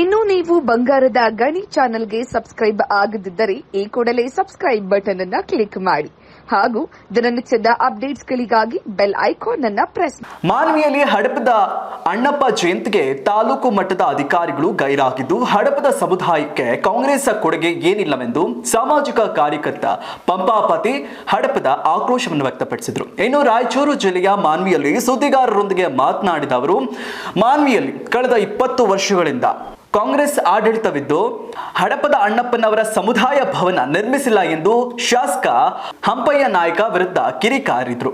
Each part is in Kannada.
ಇನ್ನು ನೀವು ಬಂಗಾರದ ಗಣಿ ಚಾನೆಲ್ಗೆ ಸಬ್ಸ್ಕ್ರೈಬ್ ಆಗದಿದ್ದರೆ ಈ ಕೂಡಲೇ ಸಬ್ಸ್ಕ್ರೈಬ್ ಬಟನ್ ಅನ್ನ ಕ್ಲಿಕ್ ಮಾಡಿ. ಹಾಗೂ ದಿನನಿತ್ಯದ ಅಪ್ಡೇಟ್ಸ್ಗಳಿಗಾಗಿ ಬೆಲ್ ಐಕಾನ್ ಅನ್ನ ಪ್ರೆಸ್ ಮಾನವಿಯಲ್ಲಿ ಹಡಪದ ಅಣ್ಣಪ್ಪ ಜಯಂತಿಗೆ ತಾಲೂಕು ಮಟ್ಟದ ಅಧಿಕಾರಿಗಳು ಗೈರಾಗಿದ್ದು, ಹಡಪದ ಸಮುದಾಯಕ್ಕೆ ಕಾಂಗ್ರೆಸ್ ಕೊಡುಗೆ ಏನಿಲ್ಲವೆಂದು ಸಾಮಾಜಿಕ ಕಾರ್ಯಕರ್ತ ಪಂಪಾಪತಿ ಹಡಪದ ಆಕ್ರೋಶವನ್ನು ವ್ಯಕ್ತಪಡಿಸಿದರು. ಇನ್ನು ರಾಯಚೂರು ಜಿಲ್ಲೆಯ ಮಾನ್ವಿಯಲ್ಲಿ ಸುದ್ದಿಗಾರರೊಂದಿಗೆ ಮಾತನಾಡಿದ ಅವರು, ಮಾನ್ವಿಯಲ್ಲಿ ಕಳೆದ ಇಪ್ಪತ್ತು ವರ್ಷಗಳಿಂದ ಕಾಂಗ್ರೆಸ್ ಆಡಳಿತವಿದ್ದು ಹಡಪದ ಅಣ್ಣಪ್ಪನವರ ಸಮುದಾಯ ಭವನ ನಿರ್ಮಿಸಿಲ್ಲ ಎಂದು ಶಾಸಕ ಹಂಪಯ್ಯ ನಾಯಕ ವಿರುದ್ಧ ಕಿರಿಕಾರಿದ್ರು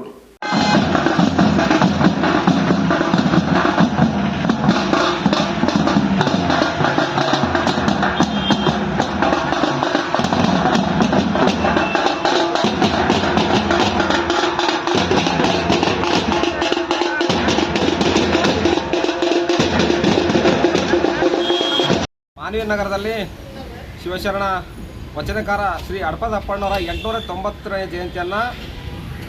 ಮಾನವೀಯ ನಗರದಲ್ಲಿ ಶಿವಶರಣ ವಚನಕಾರ ಶ್ರೀ ಅಡಪದಪ್ಪಣ್ಣವರ ಎಂಟುನೂರ ತೊಂಬತ್ತನೇ ಜಯಂತಿಯನ್ನು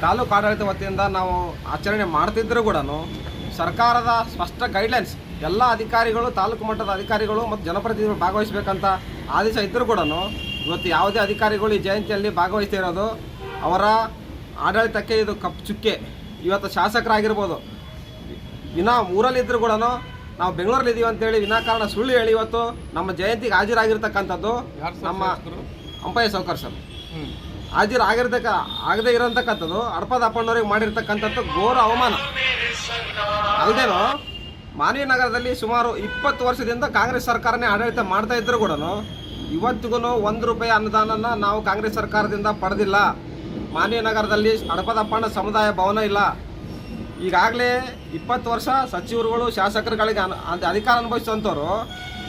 ತಾಲೂಕು ಆಡಳಿತ ವತಿಯಿಂದ ನಾವು ಆಚರಣೆ ಮಾಡ್ತಿದ್ದರೂ ಕೂಡ ಸರ್ಕಾರದ ಸ್ಪಷ್ಟ ಗೈಡ್ಲೈನ್ಸ್ ಎಲ್ಲ ಅಧಿಕಾರಿಗಳು, ತಾಲೂಕು ಮಟ್ಟದ ಅಧಿಕಾರಿಗಳು ಮತ್ತು ಜನಪ್ರತಿನಿಧಿಗಳು ಭಾಗವಹಿಸಬೇಕಂತ ಆದೇಶ ಇದ್ದರೂ ಕೂಡ ಇವತ್ತು ಯಾವುದೇ ಅಧಿಕಾರಿಗಳು ಈ ಜಯಂತಿಯಲ್ಲಿ ಭಾಗವಹಿಸ್ತಿರೋದು ಅವರ ಆಡಳಿತಕ್ಕೆ ಇದು ಕಪ್ ಚುಕ್ಕೆ. ಇವತ್ತು ಶಾಸಕರಾಗಿರ್ಬೋದು. ಊರಲ್ಲಿ ಊರಲ್ಲಿದ್ದರೂ ಕೂಡ ನಾವು ಬೆಂಗಳೂರಲ್ಲಿ ಇದೀವಿ ಅಂತೇಳಿ ವಿನಾಕಾರಣ ಸುಳ್ಳು ಹೇಳಿ ಇವತ್ತು ನಮ್ಮ ಜಯಂತಿಗೆ ಹಾಜರಾಗಿರ್ತಕ್ಕಂಥದ್ದು ನಮ್ಮ ಅಂಪಯ್ಯ ಸೌಕರ್ ಸರ್. ಹಾಜರಾಗಿರ್ತಕ್ಕ ಆಗದೇ ಇರೋಂತಕ್ಕಂಥದ್ದು ಅರ್ಪದ ಅಪ್ಪಣ್ಣವ್ರಿಗೆ ಮಾಡಿರ್ತಕ್ಕಂಥದ್ದು ಘೋರ ಅವಮಾನ. ಅಲ್ಲದೇನೋ ಮಾನವೀಯ ನಗರದಲ್ಲಿ ಸುಮಾರು ಇಪ್ಪತ್ತು ವರ್ಷದಿಂದ ಕಾಂಗ್ರೆಸ್ ಸರ್ಕಾರನೇ ಆಡಳಿತ ಮಾಡ್ತಾ ಇದ್ರು ಕೂಡ ಇವತ್ತಿಗೂ ಒಂದು ರೂಪಾಯಿ ಅನುದಾನನ ನಾವು ಕಾಂಗ್ರೆಸ್ ಸರ್ಕಾರದಿಂದ ಪಡೆದಿಲ್ಲ. ಮಾನವೀಯ ನಗರದಲ್ಲಿ ಅಡಪದಪ್ಪಣ್ಣ ಸಮುದಾಯ ಭವನ ಇಲ್ಲ. ಈಗಾಗಲೇ ಇಪ್ಪತ್ತು ವರ್ಷ ಸಚಿವರುಗಳು, ಶಾಸಕರುಗಳಿಗೆ ಅನ್ ಅಧಿಕಾರ ಅನುಭವಿಸುವಂಥವ್ರು,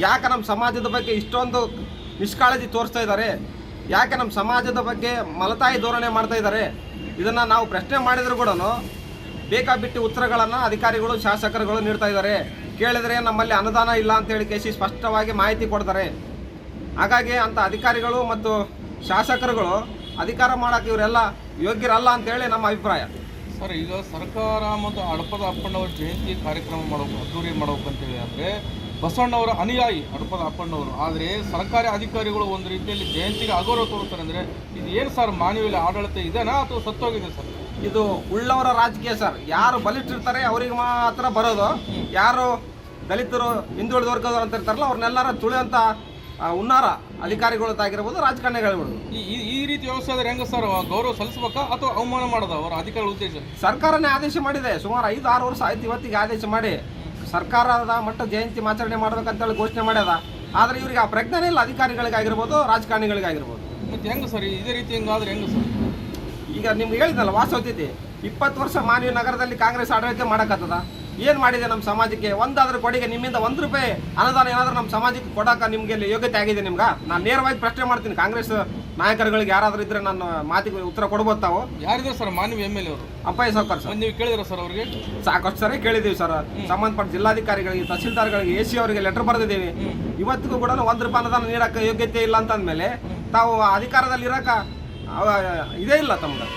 ಯಾಕೆ ನಮ್ಮ ಸಮಾಜದ ಬಗ್ಗೆ ಇಷ್ಟೊಂದು ನಿಷ್ಕಾಳಜಿ ತೋರಿಸ್ತಾ ಇದ್ದಾರೆ? ಯಾಕೆ ನಮ್ಮ ಸಮಾಜದ ಬಗ್ಗೆ ಮಲತಾಯಿ ಧೋರಣೆ ಮಾಡ್ತಾ ಇದ್ದಾರೆ? ಇದನ್ನು ನಾವು ಪ್ರಶ್ನೆ ಮಾಡಿದರೂ ಕೂಡ ಬೇಕಾಬಿಟ್ಟು ಉತ್ತರಗಳನ್ನು ಅಧಿಕಾರಿಗಳು, ಶಾಸಕರುಗಳು ನೀಡ್ತಾ ಇದ್ದಾರೆ. ಕೇಳಿದರೆ ನಮ್ಮಲ್ಲಿ ಅನುದಾನ ಇಲ್ಲ ಅಂತ ಹೇಳಿ ಕೇಸಿ ಸ್ಪಷ್ಟವಾಗಿ ಮಾಹಿತಿ ಕೊಡ್ತಾರೆ. ಹಾಗಾಗಿ ಅಂಥ ಅಧಿಕಾರಿಗಳು ಮತ್ತು ಶಾಸಕರುಗಳು ಅಧಿಕಾರ ಮಾಡೋಕ್ಕೆ ಇವರೆಲ್ಲ ಯೋಗ್ಯರಲ್ಲ ಅಂತೇಳಿ ನಮ್ಮ ಅಭಿಪ್ರಾಯ. ಸರ್ ಈಗ ಸರ್ಕಾರ ಮತ್ತು ಅಡಪದ ಅಪ್ಪಣ್ಣವರ ಜಯಂತಿ ಕಾರ್ಯಕ್ರಮ ಮಾಡಬೇಕು ಅದ್ದೂರಿ ಮಾಡಬೇಕು ಅಂತೇಳಿ ಅಂದರೆ ಬಸವಣ್ಣವರ ಅನುಯಾಯಿ ಅಡಪದ ಅಪ್ಪಣ್ಣವರು. ಆದರೆ ಸರ್ಕಾರಿ ಅಧಿಕಾರಿಗಳು ಒಂದು ರೀತಿಯಲ್ಲಿ ಜಯಂತಿಗೆ ಅಗೌರವ ತೋರುತ್ತಾರೆ ಅಂದರೆ ಇದು ಏನು ಸರ್ ಮಾನವೀಯ ಆಡಳಿತ ಇದೆನಾ ಅಥವಾ ಸತ್ತೋಗಿದೆ ಸರ್? ಇದು ಉಳ್ಳವರ ರಾಜಕೀಯ ಸರ್. ಯಾರು ಬಲಿಟ್ಟಿರ್ತಾರೆ ಅವ್ರಿಗೆ ಮಾತ್ರ ಬರೋದು. ಯಾರು ದಲಿತರು ಹಿಂದುಳಿದ ವರ್ಗದವರು ಅಂತ ಇರ್ತಾರಲ್ಲ ಅವ್ರನ್ನೆಲ್ಲರ ತುಳಿಯಂತ ಹುನ್ನಾರ. ಉನ್ನಾರ ಅಧಿಕಾರಿಗಳದ್ದಾಗಿರ್ಬೋದು ರಾಜಕಾರಣಿಗಳಿರ್ಬೋದು ಈ ರೀತಿ ವ್ಯವಸ್ಥೆ ಆದರೆ ಹೆಂಗೆ ಸರ್ ಗೌರವ ಸಲ್ಲಿಸಬೇಕಾ ಅಥವಾ ಅವಮಾನ ಮಾಡದ ಅವರ ಅಧಿಕಾರಿಗಳ ಉದ್ದೇಶ? ಸರ್ಕಾರನೇ ಆದೇಶ ಮಾಡಿದೆ. ಸುಮಾರು ಐದು ಆರು ವರ್ಷ ಆಯ್ತು ಇವತ್ತಿಗೆ ಆದೇಶ ಮಾಡಿ. ಸರ್ಕಾರದ ಮಟ್ಟ ಜಯಂತಿ ಆಚರಣೆ ಮಾಡ್ಬೇಕಂತೇಳಿ ಘೋಷಣೆ ಮಾಡ್ಯದ. ಆದರೆ ಇವರಿಗೆ ಆ ಪ್ರಜ್ಞೆನೇ ಇಲ್ಲ. ಅಧಿಕಾರಿಗಳಿಗಾಗಿರ್ಬೋದು ರಾಜಕಾರಣಿಗಳಿಗಾಗಿರ್ಬೋದು. ಮತ್ತು ಹೆಂಗೆ ಸರ್? ಇದೇ ರೀತಿ ಹೆಂಗಾದ್ರೆ ಹೆಂಗ ಸರ್? ಈಗ ನಿಮ್ಗೆ ಹೇಳಿದ್ನಲ್ಲ ವಾಸವತಿಥಿ ಇಪ್ಪತ್ತು ವರ್ಷ ಮಾನವೀಯ ನಗರದಲ್ಲಿ ಕಾಂಗ್ರೆಸ್ ಆಡಳಿತ ಮಾಡಕತ್ತದ ಏನು ಮಾಡಿದೆ ನಮ್ಮ ಸಮಾಜಕ್ಕೆ? ಒಂದಾದ್ರೂ ಕೊಡುಗೆ ನಿಮ್ಮಿಂದ ಒಂದು ರೂಪಾಯಿ ಅನುದಾನ ಏನಾದರೂ ನಮ್ಮ ಸಮಾಜಕ್ಕೆ ಕೊಡೋಕೆ ನಿಮಗೆ ಯೋಗ್ಯತೆ ಆಗಿದೆ ನಿಮ್ಗೆ? ನಾನು ನೇರವಾಗಿ ಪ್ರಶ್ನೆ ಮಾಡ್ತೀನಿ. ಕಾಂಗ್ರೆಸ್ ನಾಯಕರುಗಳಿಗೆ ಯಾರಾದರೂ ಇದ್ರೆ ನಾನು ಮಾತಿಗೆ ಉತ್ತರ ಕೊಡ್ಬೋದು ತಾವು? ಯಾರಿದ್ರು ಸರ್? ಮಾನ್ಯ ಎಂ ಎಲ್ ಎ ಅವರು. ಅಪ್ಪಯ್ಯ ಸಾವುಕಾರ ಸರ್. ನೀವು ಕೇಳಿದ್ರ ಸರ್ ಅವರಿಗೆ? ಸಾಕಷ್ಟು ಸರಿ ಕೇಳಿದ್ದೀವಿ ಸರ್. ಸಂಬಂಧಪಟ್ಟ ಜಿಲ್ಲಾಧಿಕಾರಿಗಳಿಗೆ ತಹಸೀಲ್ದಾರ್ಗಳಿಗೆ ಎ ಸಿ ಅವರಿಗೆ ಲೆಟರ್ ಬರೆದಿದ್ದೀವಿ. ಇವತ್ತಿಗೂ ಕೂಡ ಒಂದು ರೂಪಾಯಿ ಅನುದಾನ ನೀಡಕ್ಕೆ ಯೋಗ್ಯತೆ ಇಲ್ಲ ಅಂತಂದ್ಮೇಲೆ ತಾವು ಅಧಿಕಾರದಲ್ಲಿ ಇರಕ ಇದೇ ಇಲ್ಲ ತಮ್ಗೆ.